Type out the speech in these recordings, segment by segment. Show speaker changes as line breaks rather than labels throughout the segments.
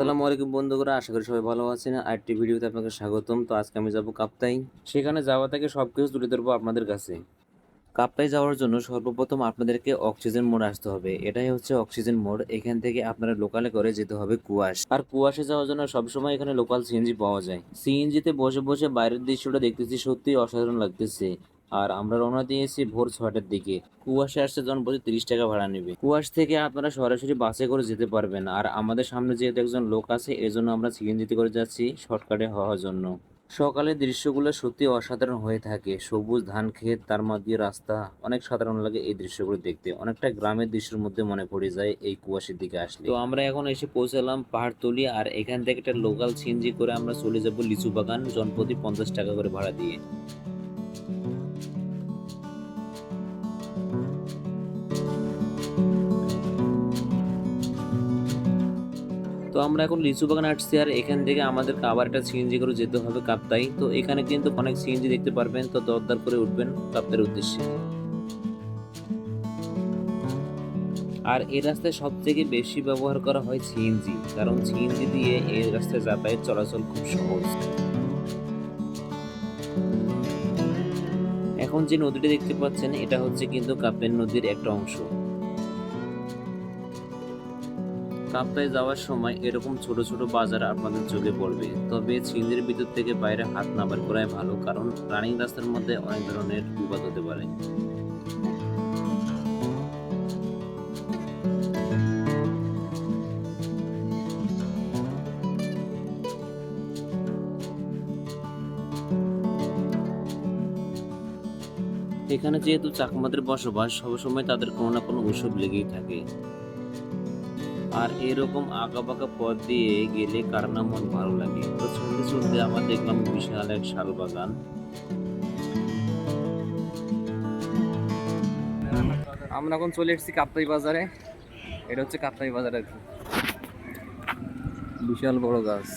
আসসালামু আলাইকুম বন্ধুরা আশা করি সবাই ভালো আছেন। আরেকটি ভিডিওতে আপনাকে স্বাগতম। তো আজকে আমি যাব কাপ্তাই। সেখানে যাওয়া থেকে সব কিছু তুলে ধরবো আপনাদের কাছে। কাপ্তাই যাওয়ার জন্য সর্বপ্রথম আপনাদেরকে অক্সিজেন মোড় আসতে হবে। এটাই হচ্ছে অক্সিজেন মোড়। এখান থেকে আপনারা লোকালে করে যেতে হবে কুয়াশ। আর কুয়াশে যাওয়ার জন্য সবসময় এখানে লোকাল সিএনজি পাওয়া যায়। সিএনজিতে বসে বসে বাইরের দৃশ্যটা দেখতেছি সত্যি অসাধারণ লাগতেছে। আর আমরা রওনা দিয়েছি ভোর ছয়টার দিকে। কুয়াশে আসছে জন প্রতি তিরিশ টাকা ভাড়া নেবে। কুয়াশ থেকে আপনারা সরাসরি বাসে করে যেতে পারবেন। আর আমাদের সামনে যেহেতু একজন লোক আছে এই জন্য আমরা সিএনজিতে করে যাচ্ছি শর্টকাটে হওয়ার জন্য। সকালের দৃশ্যগুলো সত্যি অসাধারণ হয়ে থাকে। সবুজ ধান ক্ষেত, তার মধ্যে রাস্তা, অনেক সাধারণ লাগে এই দৃশ্যগুলো দেখতে। অনেকটা গ্রামের দৃশ্যের মধ্যে মনে পড়ে যায় এই কুয়াশার দিকে আসলে। তো আমরা এখন এসে পৌঁছালাম পাহাড়তলি, আর এখান থেকে একটা লোকাল সিএনজি করে আমরা চলে যাব লিচু বাগান জনপ্রতি পঞ্চাশ টাকা করে ভাড়া দিয়ে। আমরা এখন লিচু বাগান আসছি আর এখান থেকে আমাদের আবার একটা সিএনজি করে যেতে হবে কাপ্তাই। তো এখানে কিন্তু অনেক সিএনজি দেখতে পারবেন, তো দরদার করে উঠবেন কাপ্তাইয়ের উদ্দেশ্যে। আর এই রাস্তায় সব থেকে বেশি ব্যবহার করা হয় সিএনজি কারণ সিএনজি দিয়ে এই রাস্তায় যাতায়াত চলাচল খুব সহজ। এখন যে নদীটা দেখতে পাচ্ছেন, এটা হচ্ছে কিন্তু কাপ্তাই নদীর একটা অংশ। কাপ্তায় যাওয়ার সময় এরকম ছোট ছোট বাজার আপনাদের চোখে পড়বে। তবে চিনের ভিতর থেকে বাইরে হাত না বার করাই ভালো, কারণ রানিং রাস্তার মধ্যে অনেক ধরনের বিপদ হতে পারে। এখানে যেহেতু চাকমাদের বসবাস, সবসময় তাদের কোনো না কোনো উৎসব লেগেই থাকে। আর এরকম আঁকা বাঁকা পথ দিয়ে গেলে কার না মন ভালো লাগে? তো চলতে চলতে আমার দেখলাম বিশাল এক শাল বাগান
আমরা এখন চলে এসেছি কাপ্তাই বাজারে। এটা হচ্ছে কাপ্তাই বাজার আর কি। বিশাল বড় গাছ।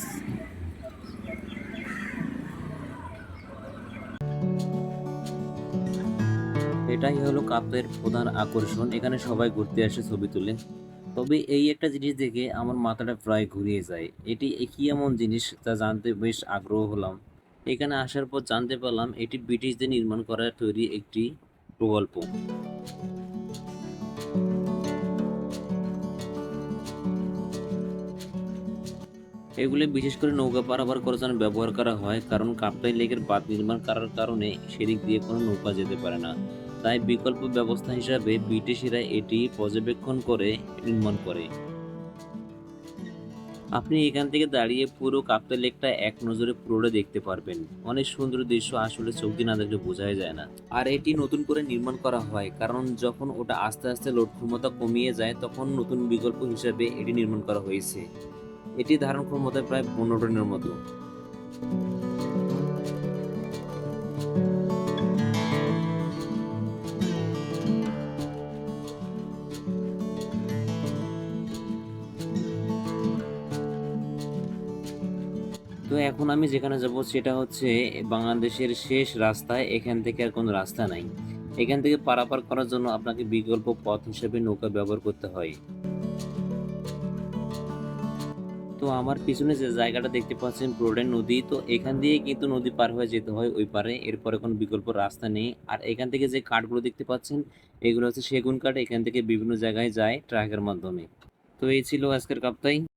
এটাই হলো কাপ্তাইয়ের প্রধান আকর্ষণ। এখানে সবাই ঘুরতে আসে ছবি তুলে। তবে এই একটা জিনিস দেখে আমার মাথাটা প্রায় ঘুরিয়ে যায়। এটি কি এমন জিনিস তা জানতে বেশ আগ্রহ হলাম। এখানে আসার পর জানতে পারলাম এটি ব্রিটিশদের নির্মাণ করা তৈরি একটি প্রকল্প। এগুলি বিশেষ করে নৌকা পারাপার করার জন্য ব্যবহার করা হয়, কারণ কাপ্তাই লেকের বাঁধ নির্মাণ করার কারণে সেদিক দিয়ে কোনো নৌকা যেতে পারে না। তাই বিকল্প ব্যবস্থা হিসাবে ব্রিটিশরা এটি পর্যবেক্ষণ করে নির্মাণ করে। আপনি এখান থেকে দাঁড়িয়ে পুরো কাপ্তাই লেকটা এক নজরে পুরোটা দেখতে পারবেন। অনেক সুন্দর দৃশ্য আসলে চোখ দিয়ে না দেখলে বোঝাই যায় না। আর এটি নতুন করে নির্মাণ করা হয়, কারণ যখন ওটা আস্তে আস্তে লোড ক্ষমতা কমিয়ে যায়, তখন নতুন বিকল্প হিসাবে এটি নির্মাণ করা হয়েছে। এটি ধারণ ক্ষমতা প্রায় পনেরো টনের মতো। তো এখন আমি যেখানে যাব সেটা হচ্ছে বাংলাদেশের শেষ রাস্তায় এখান থেকে আর কোনো রাস্তা নাই। এখান থেকে পারাপার করার জন্য আপনাকে বিকল্প পথ হিসেবে নৌকা ব্যবহার করতে হয়। তো আমার পিছনে যে জায়গাটা দেখতে পাচ্ছেন পুরোটাই নদী, তো এখান দিয়ে কিন্তু নদী পার হয়ে যেতে হয় ওই পারে। এরপরে কোনো বিকল্প রাস্তা নেই। আর এখান থেকে যে কাঠগুলো দেখতে পাচ্ছেন, এগুলো হচ্ছে সেগুন কাঠ। এখান থেকে বিভিন্ন জায়গায় যায় ট্রাকের মাধ্যমে। তো এই ছিল আজকের কাপ্তাই।